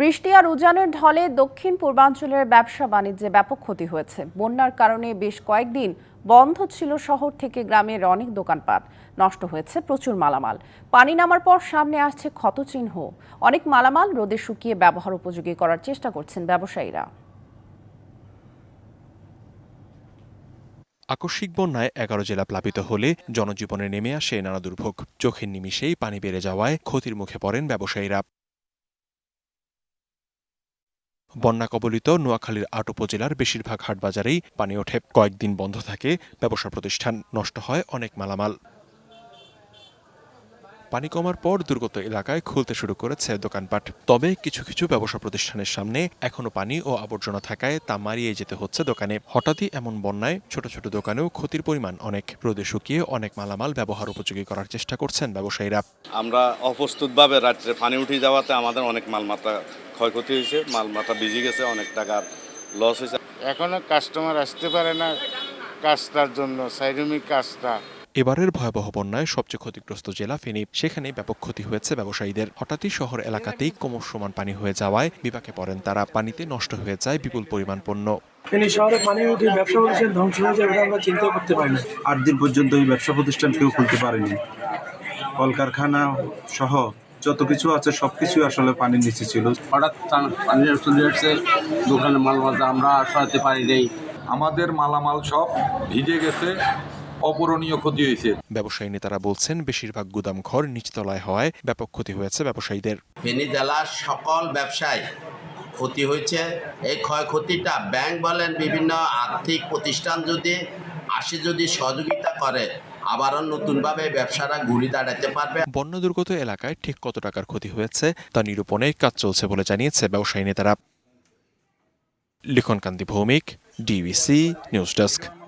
বৃষ্টি আর উজানের ঢলে দক্ষিণ পূর্বাঞ্চলের ব্যবসা বাণিজ্যে ব্যাপক ক্ষতি হয়েছে। বন্যার কারণে বেশ কয়েকদিন বন্ধ ছিল শহর থেকে গ্রামের অনেক দোকানপাট। নষ্ট হয়েছে প্রচুর মালামাল। পানি নামার পর সামনে আসছে ক্ষতচিহ্ন। অনেক মালামাল রোদে শুকিয়ে ব্যবহার উপযোগী করার চেষ্টা করছেন ব্যবসায়ীরা। আকস্মিক বন্যায় এগারো জেলা প্লাবিত হলে জনজীবনে নেমে আসে নানা দুর্ভোগ। চোখের নিমিষেই পানি বেড়ে যাওয়ায় ক্ষতির মুখে পড়েন ব্যবসায়ীরা। বন্যা কবলিত নোয়াখালীর আট উপজেলার বেশিরভাগ হাটবাজারেই পানি ওঠে। কয়েকদিন বন্ধ থাকে ব্যবসা প্রতিষ্ঠান, নষ্ট হয় অনেক মালামাল। পানি কমার পর দুর্গত এলাকায় খুলতে শুরু করেছে দোকানপাট। তবে কিছু কিছু ব্যবসা প্রতিষ্ঠানের সামনে এখনও পানি ও আবর্জনা থাকায় তা মারিয়ে যেতে হচ্ছে দোকানে। হঠাৎই এমন বন্যায় ছোট ছোট দোকানেও ক্ষতির পরিমাণ অনেক। রোদে শুকিয়ে অনেক মালামাল ব্যবহার উপযোগী করার চেষ্টা করছেন ব্যবসায়ীরা। আমরা অপ্রস্তুতভাবে রাত্রে পানি উঠে যাওয়াতে আমাদের অনেক মালমাত্রা ক্ষয়ক্ষতি হয়েছে মালমাত্রা ভিজে গেছে অনেক টাকার লস হয়েছে। এখনও কাস্টমার আসতে পারে না কাজটার জন্য সাইরমিক কাজটা। এবারের ভয়াবহ বন্যায় সবচেয়ে ক্ষতিগ্রস্ত জেলা ফেনী। সেখানে ব্যাপক ক্ষতি হয়েছে ব্যবসায়ীদের। হঠাৎই শহর এলাকাতেই কোমর সমান পানি হয়ে যাওয়ায় বিপাকে পড়েন তারা। পানিতে নষ্ট হয়ে যায় বিপুল পরিমাণ পণ্য। ফেনী শহরে পানি উঠে ব্যবসা প্রতিষ্ঠান ধ্বংস হয়ে যাবে আমরা চিন্তা করতে পারি না। আট দিন পর্যন্ত এই ব্যবসা প্রতিষ্ঠান কেউ খুলতে পারেনি। কলকারখানা সহ যত কিছু আছে সব কিছু আসলে পানির নিচে ছিল। হঠাৎ পানি চলে আসছে দোকানে মাল আমরা সরাতে পারি নাই। আমাদের মালামাল সব ভিজে গেছে। অপূরণীয় ক্ষতি হয়েছে। ব্যবসায়ী নেতারা বলছেন বেশিরভাগ গুদাম ঘর নিচতলায় হওয়ায় ব্যাপক ক্ষতি হয়েছে ব্যবসায়ীদের। ফেনী জেলার সকল ব্যবসায় ক্ষতি হয়েছে। এই ক্ষয়ক্ষতিটা ব্যাংক বলেন বিভিন্ন আর্থিক প্রতিষ্ঠান যদি আসে যদি সহযোগিতা করে আবারও নতুনভাবে ব্যবসারা ঘুরে দাঁড়াতে পারবে। বন্য দুর্গত এলাকায় ঠিক কত টাকার ক্ষতি হয়েছে তা নিরূপণে কাজ চলছে বলে জানিয়েছে ব্যবসায়ী নেতারা। Likhankanti Bhowmik DBC news desk.